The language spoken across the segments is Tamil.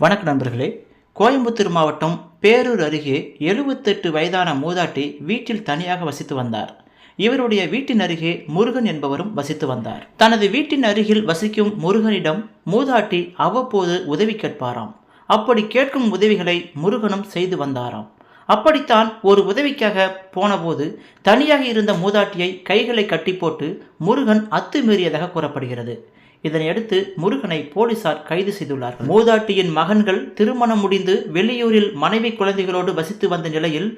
வணக்கம் நண்பர்களே கோயம்புத்தூர் மாவட்டம் பேரூர் அருகே எழுபத்தெட்டு வயதான மூதாட்டி வீட்டில் தனியாக வசித்து வந்தார். இவருடைய வீட்டின் அருகே முருகன் என்பவரும் வசித்து வந்தார். தனது வீட்டின் அருகில் வசிக்கும் முருகனிடம் மூதாட்டி அவ்வப்போது உதவி கேட்பாராம். அப்படி கேட்கும் உதவிகளை முருகனும் செய்து வந்தாராம். அப்படித்தான் ஒரு உதவிக்காக போனபோது தனியாக இருந்த மூதாட்டியை கைகளை கட்டி போட்டு முருகன் அத்துமீறியதாக கூறப்படுகிறது. இதனையடுத்து முருகனை போலீசார் கைது செய்துள்ளார்கள். மூதாட்டியின் மகன்கள் திருமணம் முடிந்து வெளியூரில் மனைவி குழந்தைகளோடு வசித்து வந்த நிலையில்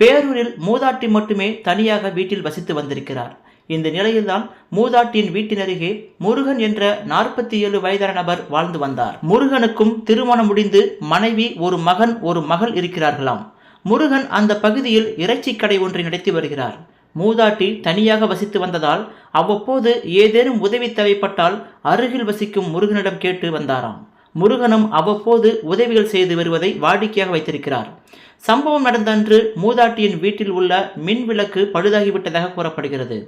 பேரூரில் மூதாட்டி மட்டுமே தனியாக வீட்டில் வசித்து வந்திருக்கிறார். இந்த நிலையில்தான் மூதாட்டியின் வீட்டின் அருகே முருகன் என்ற நாற்பத்தி ஏழு வயதான நபர் வாழ்ந்து வந்தார். முருகனுக்கும் திருமணம் முடிந்து மனைவி ஒரு மகன் ஒரு மகள் இருக்கிறார்களாம். முருகன் அந்த பகுதியில் இறைச்சி கடை ஒன்றை நடத்தி வருகிறார். மூதாட்டி தனியாக வசித்து வந்ததால் அவ்வப்போது ஏதேனும் உதவி தேவைப்பட்டால் அருகில் வசிக்கும் முருகனிடம் கேட்டு வந்தாராம். முருகனும் அவ்வப்போது உதவிகள் செய்து வருவதை வாடிக்கையாக வைத்திருக்கிறார். சம்பவம் நடந்த அன்று மூதாட்டியின் வீட்டில் உள்ள மின் விளக்கு பழுதாகிவிட்டதாக கூறப்படுகிறது.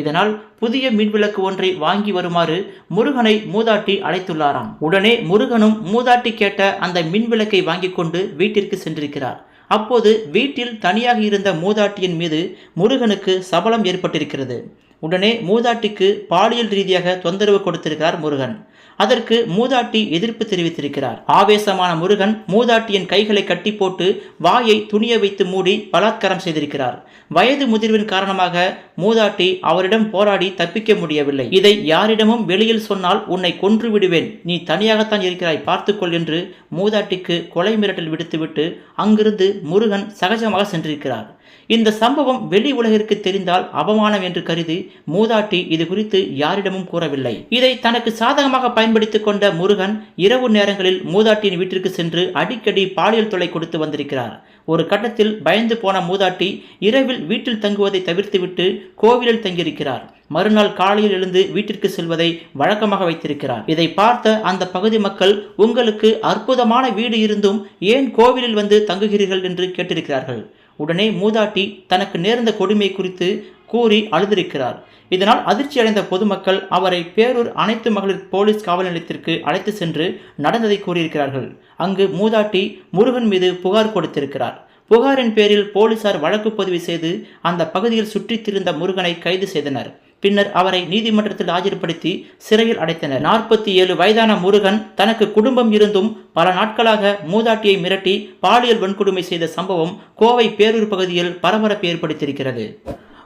இதனால் புதிய மின் விளக்கு ஒன்றை வாங்கி வருமாறு முருகனை மூதாட்டி அழைத்துள்ளாராம். உடனே முருகனும் மூதாட்டி கேட்ட அந்த மின் விளக்கை வாங்கி கொண்டு வீட்டிற்கு சென்றிருக்கிறார். அப்போது வீட்டில் தனியாக இருந்த மூதாட்டியின் மீது முருகனுக்கு சபலம் ஏற்பட்டிருக்கிறது. உடனே மூதாட்டிக்கு பாலியல் ரீதியாக தொந்தரவு கொடுத்திருக்கிறார் முருகன். அதற்கு மூதாட்டி எதிர்ப்பு தெரிவித்திருக்கிறார். ஆவேசமான முருகன் மூதாட்டியின் கைகளை கட்டி போட்டு வாயை துணிய வைத்து மூடி பலாத்காரம் செய்திருக்கிறார். வயது முதிர்வின் காரணமாக மூதாட்டி அவரிடம் போராடி தப்பிக்க முடியவில்லை. இதை யாரிடமும் வெளியில் சொன்னால் உன்னை கொன்று விடுவேன். நீ தனியாகத்தான் இருக்கிறாய் பார்த்துக்கொள் என்று மூதாட்டிக்கு கொலை மிரட்டல் விடுத்துவிட்டு அங்கிருந்து முருகன் சகஜமாக சென்றிருக்கிறார். இந்த சம்பவம் வெளி உலகிற்கு தெரிந்தால் அவமானம் என்று கருதி மூதாட்டி இது குறித்து யாரிடமும் கூறவில்லை. இதை தனக்கு சாதகமாக பயன்படுத்திக் கொண்ட முருகன் இரவு நேரங்களில் மூதாட்டியின் வீட்டிற்கு சென்று அடிக்கடி பாலியல் தொலை கொடுத்து வந்திருக்கிறார். ஒரு கட்டத்தில் பயந்து போன மூதாட்டி இரவில் வீட்டில் தங்குவதை தவிர்த்துவிட்டு கோவிலில் தங்கியிருக்கிறார். மறுநாள் காலையில் எழுந்து வீட்டிற்கு செல்வதை வழக்கமாக வைத்திருக்கிறார். இதை பார்த்த அந்த பகுதி மக்கள் உங்களுக்கு அற்புதமான வீடு இருந்தும் ஏன் கோவிலில் வந்து தங்குகிறீர்கள்? என்று கேட்டிருக்கிறார்கள். உடனே மூதாட்டி தனக்கு நேர்ந்த கொடுமை குறித்து கூறி அழுதிருக்கிறார். இதனால் அதிர்ச்சி அடைந்த பொதுமக்கள் அவரை பேரூர் அனைத்து மகளிர் போலீஸ் காவல் நிலையத்திற்கு அழைத்து சென்று நடந்ததை கூறியிருக்கிறார்கள். அங்கு மூதாட்டி முருகன் மீது புகார் கொடுத்திருக்கிறார். புகாரின் பேரில் போலீசார் வழக்கு பதிவு செய்து அந்த பகுதியில் சுற்றித் திரிந்த முருகனை கைது செய்தனர். பின்னர் அவரை நீதிமன்றத்தில் ஆஜர்படுத்தி சிறையில் அடைத்தனர். நாற்பத்தி ஏழு வயதான முருகன் தனக்கு குடும்பம் இருந்தும் பல நாட்களாக மூதாட்டியை மிரட்டி பாலியல் வன்கொடுமை செய்த சம்பவம் கோவை பேரூர் பகுதியில் பரபரப்பு ஏற்படுத்தியிருக்கிறது.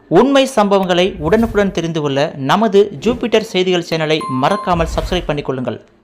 உண்மை சம்பவங்களை உடனுக்குடன் தெரிந்து கொள்ள நமது ஜூபிட்டர் செய்திகள் சேனலை மறக்காமல் சப்ஸ்கிரைப் பண்ணிக்கொள்ளுங்கள்.